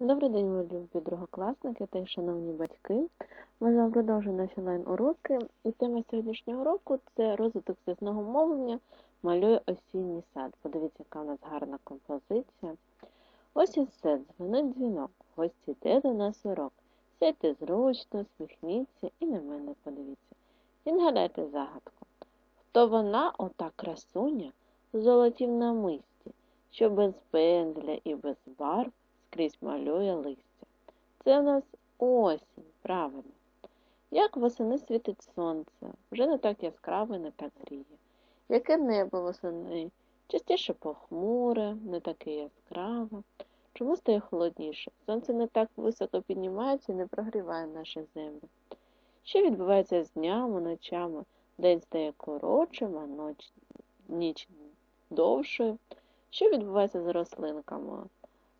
Добрий день, мої любі другокласники та й шановні батьки. Ми з продовжуємо наші онлайн-уроки. І тема сьогоднішнього уроку – це розвиток зв'язного мовлення «Малює осінній сад». Подивіться, яка у нас гарна композиція. Ось і все, дзвонить дзвінок. Гості йде до нас урок. Сядьте зручно, сміхніться і на мене подивіться. І нагадайте загадку. Хто вона, ота красуня, золотів на мисті, що без пензля і без барв скрізь малює листя. Це у нас осінь, правильно. Як восени світить сонце, вже не так яскраво і не так гріє. Яке небо восени? Частіше похмуре, не таке яскраве. Чому стає холодніше? Сонце не так високо піднімається і не прогріває наші землі. Що відбувається з днями, ночами? День стає коротшим, а ніч довшою. Що відбувається з рослинками?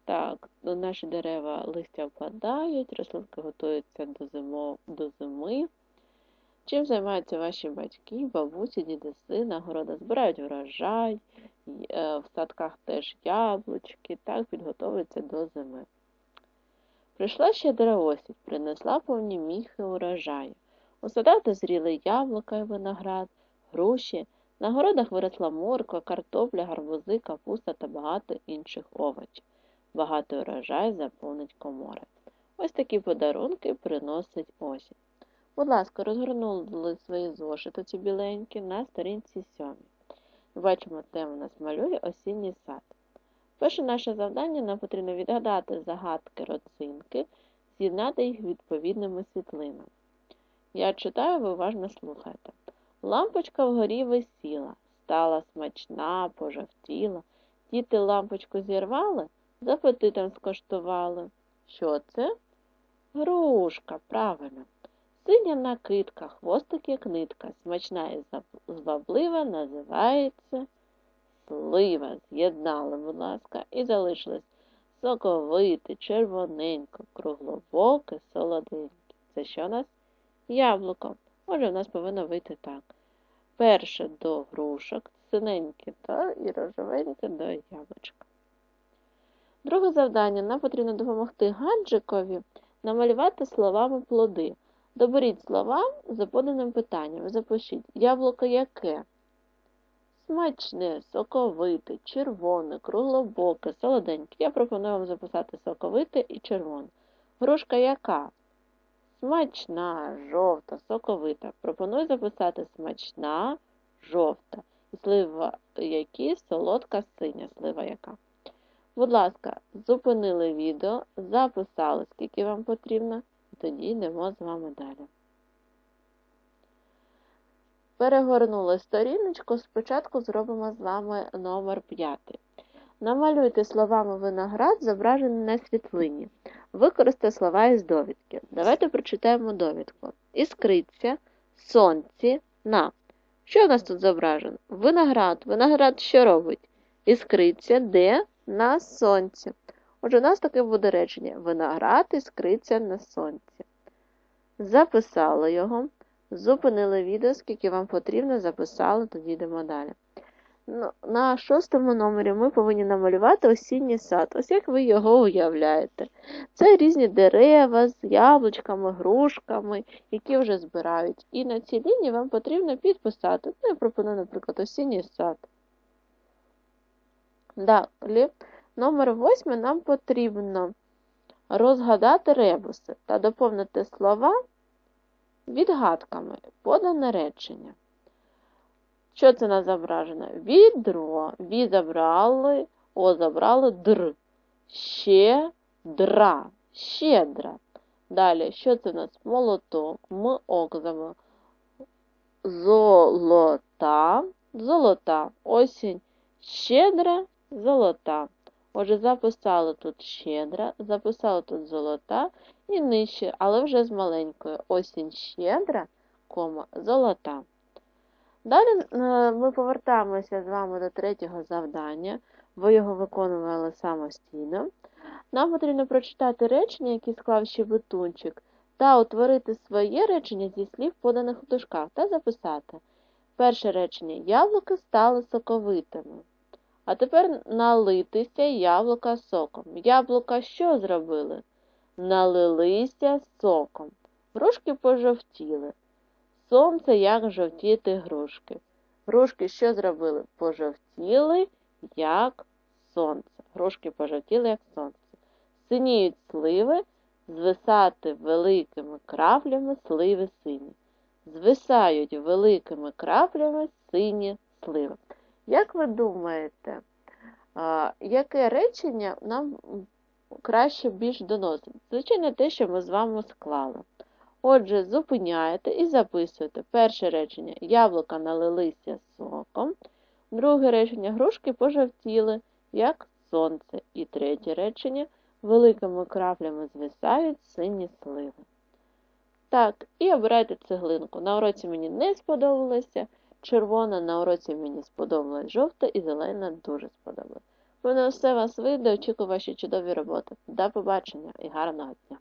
Так, наші дерева листя впадають, рослинки готуються до, зимо, до зими. Чим займаються ваші батьки, бабусі, дідуси, на городах збирають врожай, в садках теж яблучки, так підготовуються до зими. Прийшла щедра осінь, принесла повні міхи урожаю. У садах дозріли яблука і виноград, груші, на городах виросла морква, картопля, гарбузи, капуста та багато інших овочів. Багато урожай заповнить комори. Ось такі подарунки приносить осінь. Будь ласка, розгорнули свої зошити ці біленькі на сторінці 7. Бачимо, тему нас малює осінній сад. Перше наше завдання нам потрібно відгадати загадки родзинки, з'єднати їх відповідними світлинами. Я читаю, ви уважно слухайте. Лампочка вгорі висіла, стала смачна, пожовтіла. Діти лампочку зірвали, з апетитом скоштували. Що це? Грушка, правильно. Синя накидка, хвостик як нитка, смачна і зваблива, називається слива. З'єднали, будь ласка, і залишилось соковите, червоненько, круглобоке, солоденьке. Це що у нас? Яблуко. Отже, в нас повинно вийти так. Перше до грушок, синеньке та і рожевеньке до яблучка. Друге завдання. Нам потрібно допомогти гаджикові намалювати словами плоди. Доберіть слова за поданим питанням. Запишіть яблуко яке? Смачне, соковите, червоне, круглобоке, солоденьке. Я пропоную вам записати соковите і червоне. Грушка яка? Смачна, жовта, соковита. Пропоную записати смачна, жовта. Слива які солодка синя слива яка. Будь ласка, зупинили відео, записали, скільки вам потрібно, тоді йдемо з вами далі. Перегорнули сторіночку, спочатку зробимо з вами номер 5. Намалюйте словами виноград, зображений на світлині. Використайте слова із довідки. Давайте прочитаємо довідку. Іскриця, сонці, на. Що у нас тут зображено? Виноград. Виноград що робить? Іскриця, де? На сонці. Отже, у нас таке буде речення. Виноград іскриться на сонці. Записали його. Зупинили відео, скільки вам потрібно, записали, тоді йдемо далі. На шостому номері ми повинні намалювати осінній сад. Ось як ви його уявляєте. Це різні дерева з яблучками, грушками, які вже збирають. І на цій лінії вам потрібно підписати. Ну, я пропоную, наприклад, осінній сад. Далі, номер 8 нам потрібно розгадати ребуси та доповнити слова відгадками подане речення. Що це на зображено? Відро. Ві забрали, О забрали др. Щедра. Щедра. Далі, що це у нас? Молоток. М окзамо. Золота. Золота. Осінь. Щедра, золота. Отже, записали тут щедра, записали тут золота і нижче, але вже з маленькою. Осінь щедра, кома, золота. Далі е, ми повертаємося з вами до третього завдання. Ви його виконували самостійно. Нам потрібно прочитати речення, які склав щебетунчик, та утворити своє речення зі слів, поданих у дужках, та записати. Перше речення яблуки стали соковитими. А тепер налитися яблука соком. Яблука що зробили? Налилися соком. Грушки пожовтіли. Сонце як жовтіти грушки. Грушки що зробили? Пожовтіли, як сонце. Грушки пожовтіли, як сонце. Синіють сливи, звисати великими краплями сливи сині. Звисають великими краплями сині сливи. Як ви думаєте, яке речення нам краще більш доносить? Звичайно, те, що ми з вами склали. Отже, зупиняєте і записуєте. Перше речення яблука налилися соком. Друге речення грушки пожовтіли, як сонце. І третє речення великими краплями звисають сині сливи. Так, і обирайте цеглинку. На уроці мені не сподобалося. Червона на уроці мені сподобалась жовта і зелена дуже сподобалась. Мене все вас вийде, очікую ваші чудові роботи. До побачення і гарного дня!